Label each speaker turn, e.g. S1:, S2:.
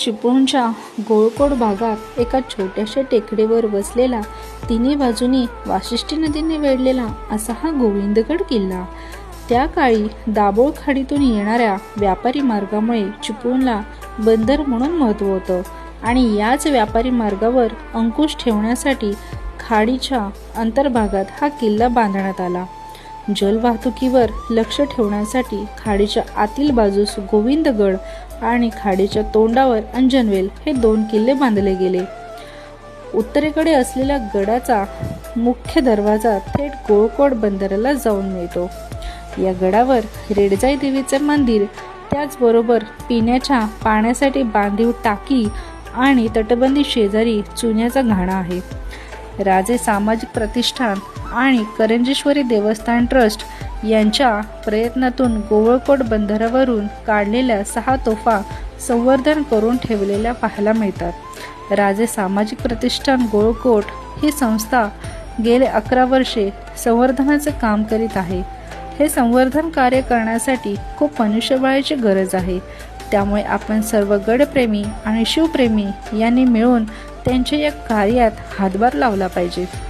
S1: चिपळूणच्या गोळकोट भागात एका छोट्याशा टेकडीवर वसलेला तिन्ही बाजूनी वाशिष्ठी नदीने वेढलेला असा हा गोविंदगड किल्ला. त्या काळी दाभोळ खाडीतून येणाऱ्या व्यापारी मार्गामुळे चिपळूणला बंदर म्हणून महत्त्व होतं आणि याच व्यापारी मार्गावर अंकुश ठेवण्यासाठी खाडीच्या अंतर्भागात हा किल्ला बांधण्यात आला. जलवाहतुकीवर लक्ष ठेवण्यासाठी खाडीच्या आतील बाजूस गोविंदगड आणि खाडीच्या तोंडावर अंजनवेल हे दोन किल्ले बांधले गेले. उत्तरेकडे असलेल्या गडाचा मुख्य दरवाजा थेट गोळकोट बंदराला जाऊन मिळतो. या गडावर रेडजाई देवीचे मंदिर त्याचबरोबर पिण्याच्या पाण्यासाठी बांधीव टाकी आणि तटबंदी शेजारी चुन्याचा घाणा आहे. राजे सामाजिक प्रतिष्ठान आणि करंजेश्वरी देवस्थान ट्रस्ट यांच्या प्रयत्नातून गोवळकोट बंदरावरून काढलेल्या सहा तोफा संवर्धन करून ठेवलेल्या पाहायला मिळतात. राजे सामाजिक प्रतिष्ठान गोळकोट ही संस्था गेले अकरा वर्षे संवर्धनाचे काम करीत आहे. हे संवर्धन कार्य करण्यासाठी खूप मनुष्यबळाची गरज आहे. त्यामुळे आपण सर्व गडप्रेमी आणि शिवप्रेमी यांनी मिळून त्यांच्या या कार्यात हातभार लावला पाहिजे.